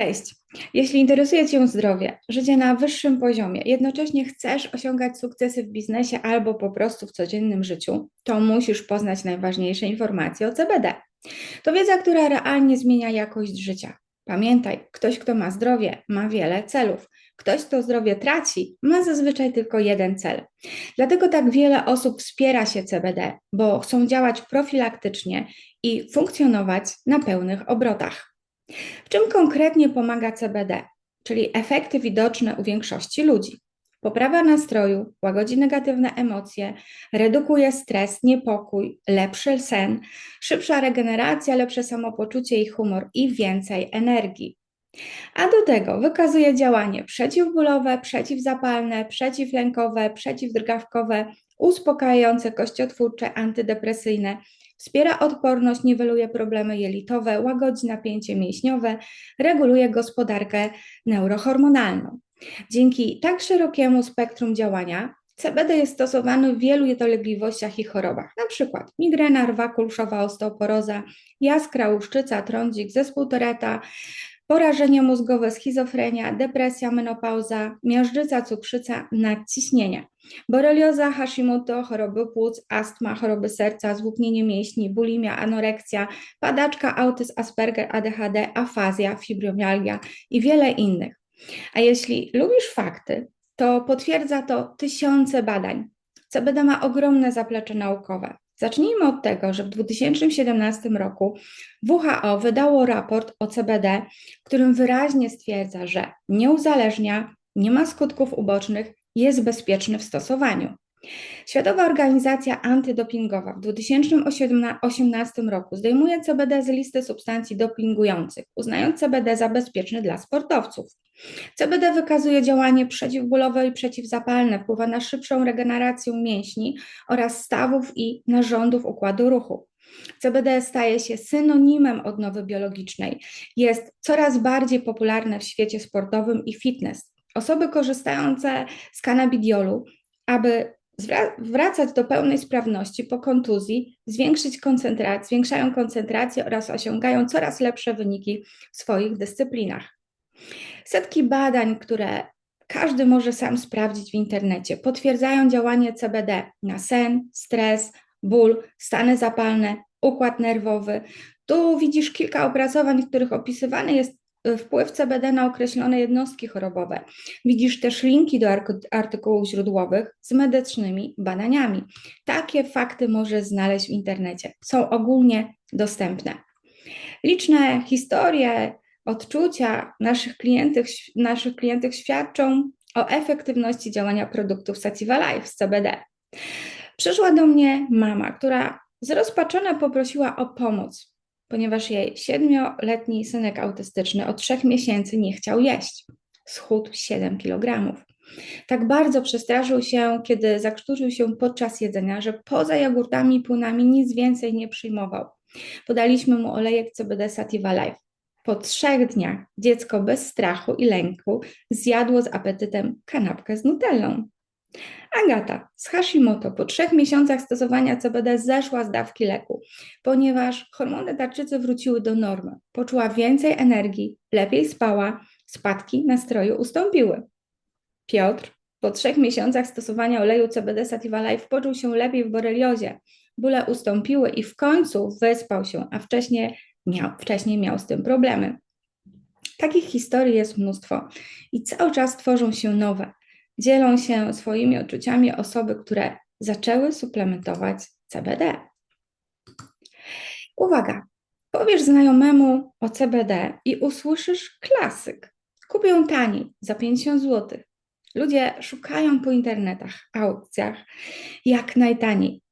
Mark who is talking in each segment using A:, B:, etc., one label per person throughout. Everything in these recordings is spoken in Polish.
A: Cześć. Jeśli interesuje Cię zdrowie, życie na wyższym poziomie, jednocześnie chcesz osiągać sukcesy w biznesie albo po prostu w codziennym życiu, to musisz poznać najważniejsze informacje o CBD. To wiedza, która realnie zmienia jakość życia. Pamiętaj, ktoś, kto ma zdrowie, ma wiele celów. Ktoś, kto zdrowie traci, ma zazwyczaj tylko jeden cel. Dlatego tak wiele osób wspiera się CBD, bo chcą działać profilaktycznie i funkcjonować na pełnych obrotach. W czym konkretnie pomaga CBD, czyli efekty widoczne u większości ludzi? Poprawa nastroju, łagodzi negatywne emocje, redukuje stres, niepokój, lepszy sen, szybsza regeneracja, lepsze samopoczucie i humor i więcej energii. A do tego wykazuje działanie przeciwbólowe, przeciwzapalne, przeciwlękowe, przeciwdrgawkowe, uspokajające, kościotwórcze, antydepresyjne, Wspiera odporność, niweluje problemy jelitowe, łagodzi napięcie mięśniowe, reguluje gospodarkę neurohormonalną. Dzięki tak szerokiemu spektrum działania CBD jest stosowany w wielu dolegliwościach i chorobach, np. migrena, rwa kulszowa, osteoporoza, jaskra, łuszczyca, trądzik, zespół Toreta, porażenie mózgowe, schizofrenia, depresja, menopauza, miażdżyca, cukrzyca, nadciśnienie. Borelioza, Hashimoto, choroby płuc, astma, choroby serca, zwłóknienie mięśni, bulimia, anorekcja, padaczka, autyzm, Asperger, ADHD, afazja, fibromialgia i wiele innych. A jeśli lubisz fakty, to potwierdza to tysiące badań. CBD ma ogromne zaplecze naukowe. Zacznijmy od tego, że w 2017 roku WHO wydało raport o CBD, którym wyraźnie stwierdza, że nie uzależnia, nie ma skutków ubocznych, jest bezpieczny w stosowaniu. Światowa Organizacja Antydopingowa w 2018 roku zdejmuje CBD z listy substancji dopingujących, uznając CBD za bezpieczny dla sportowców. CBD wykazuje działanie przeciwbólowe i przeciwzapalne, wpływa na szybszą regenerację mięśni oraz stawów i narządów układu ruchu. CBD staje się synonimem odnowy biologicznej. Jest coraz bardziej popularne w świecie sportowym i fitness. Osoby korzystające z cannabidiolu, aby wracać do pełnej sprawności po kontuzji, zwiększyć koncentrację, zwiększają koncentrację oraz osiągają coraz lepsze wyniki w swoich dyscyplinach. Setki badań, które każdy może sam sprawdzić w internecie, potwierdzają działanie CBD na sen, stres, ból, stany zapalne, układ nerwowy. Tu widzisz kilka opracowań, w których opisywany jest wpływ CBD na określone jednostki chorobowe. Widzisz też linki do artykułów źródłowych z medycznymi badaniami. Takie fakty możesz znaleźć w internecie. Są ogólnie dostępne. Liczne historie odczucia naszych klientów, naszych klientów świadczą o efektywności działania produktów Sativa Life z CBD. Przyszła do mnie mama, która zrozpaczona poprosiła o pomoc, ponieważ jej siedmioletni synek autystyczny od trzech miesięcy nie chciał jeść. Schudł 7 kg. Tak bardzo przestraszył się, kiedy zakrztusił się podczas jedzenia, że poza jogurtami i płynami nic więcej nie przyjmował. Podaliśmy mu olejek CBD Sativa Life. Po trzech dniach dziecko bez strachu i lęku zjadło z apetytem kanapkę z nutellą. Agata z Hashimoto po trzech miesiącach stosowania CBD zeszła z dawki leku, ponieważ hormony tarczycy wróciły do normy. Poczuła więcej energii, lepiej spała, spadki nastroju ustąpiły. Piotr po trzech miesiącach stosowania oleju CBD Sativa Life poczuł się lepiej w boreliozie. Bóle ustąpiły i w końcu wyspał się, a wcześniej miał, wcześniej miał z tym problemy. Takich historii jest mnóstwo i cały czas tworzą się nowe. Dzielą się swoimi odczuciami osoby, które zaczęły suplementować CBD. Uwaga, powiesz znajomemu o CBD i usłyszysz klasyk. Kupię taniej, za 50 zł. Ludzie szukają po internetach, aukcjach jak najtaniej.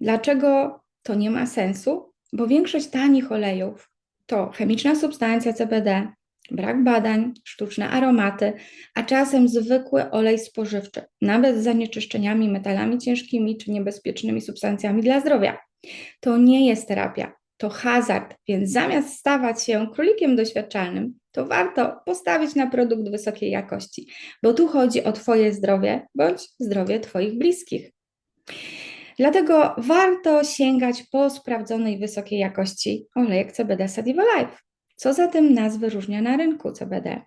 A: Dlaczego to nie ma sensu? bo większość tanich olejów to chemiczna substancja CBD, brak badań, sztuczne aromaty, a czasem zwykły olej spożywczy, nawet z zanieczyszczeniami, metalami ciężkimi czy niebezpiecznymi substancjami dla zdrowia. To nie jest terapia, to hazard, więc zamiast stawać się królikiem doświadczalnym, to warto postawić na produkt wysokiej jakości, bo tu chodzi o Twoje zdrowie bądź zdrowie Twoich bliskich. Dlatego warto sięgać po sprawdzonej wysokiej jakości olejek CBD Sativa Life. Co zatem nas wyróżnia na rynku CBD?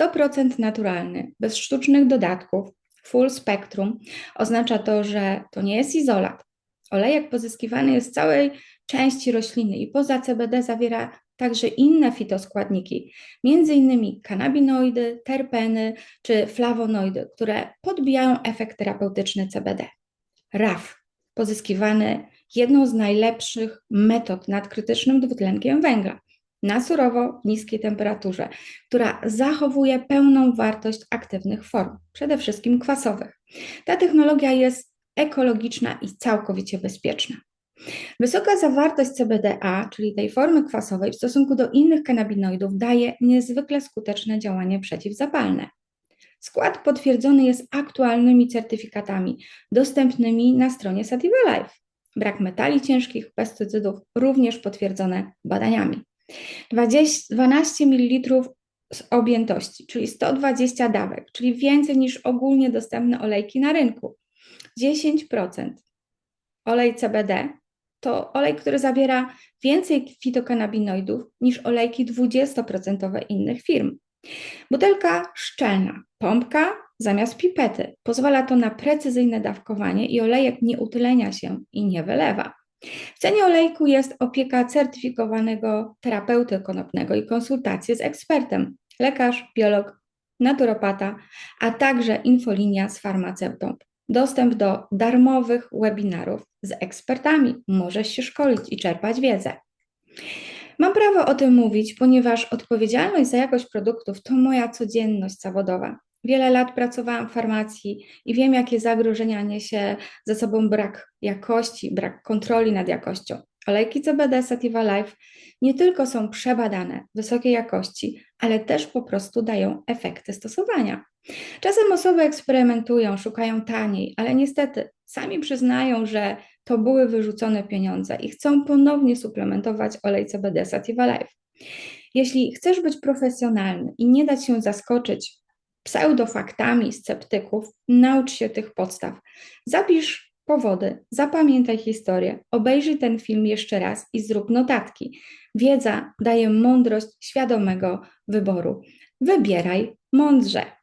A: 100% naturalny, bez sztucznych dodatków, full spectrum oznacza to, że to nie jest izolat. Olejek pozyskiwany jest z całej części rośliny i poza CBD zawiera także inne fitoskładniki, innymi kanabinoidy, terpeny czy flawonoidy, które podbijają efekt terapeutyczny CBD. RAF, pozyskiwany jedną z najlepszych metod nad krytycznym dwutlenkiem węgla, na surowo, niskiej temperaturze, która zachowuje pełną wartość aktywnych form, przede wszystkim kwasowych. Ta technologia jest ekologiczna i całkowicie bezpieczna. Wysoka zawartość CBDA, czyli tej formy kwasowej, w stosunku do innych kanabinoidów, daje niezwykle skuteczne działanie przeciwzapalne. Skład potwierdzony jest aktualnymi certyfikatami dostępnymi na stronie Sativa Life. Brak metali ciężkich, pestycydów również potwierdzone badaniami. 20, 12 ml z objętości, czyli 120 dawek, czyli więcej niż ogólnie dostępne olejki na rynku. 10% olej CBD to olej, który zawiera więcej fitokanabinoidów niż olejki 20% innych firm. Butelka szczelna, pompka zamiast pipety. Pozwala to na precyzyjne dawkowanie i olejek nie utylenia się i nie wylewa. W cenie olejku jest opieka certyfikowanego terapeuty konopnego i konsultacje z ekspertem, lekarz, biolog, naturopata, a także infolinia z farmaceutą. Dostęp do darmowych webinarów z ekspertami. Możesz się szkolić i czerpać wiedzę. Mam prawo o tym mówić, ponieważ odpowiedzialność za jakość produktów to moja codzienność zawodowa. Wiele lat pracowałam w farmacji i wiem, jakie zagrożenia niesie ze sobą brak jakości, brak kontroli nad jakością. Olejki CBD Sativa Life nie tylko są przebadane, wysokiej jakości, ale też po prostu dają efekty stosowania. Czasem osoby eksperymentują, szukają taniej, ale niestety sami przyznają, że to były wyrzucone pieniądze i chcą ponownie suplementować olej CBD Sativa Life. Jeśli chcesz być profesjonalny i nie dać się zaskoczyć pseudofaktami sceptyków, naucz się tych podstaw. Zapisz powody, zapamiętaj historię, obejrzyj ten film jeszcze raz i zrób notatki. Wiedza daje mądrość świadomego wyboru. Wybieraj mądrze.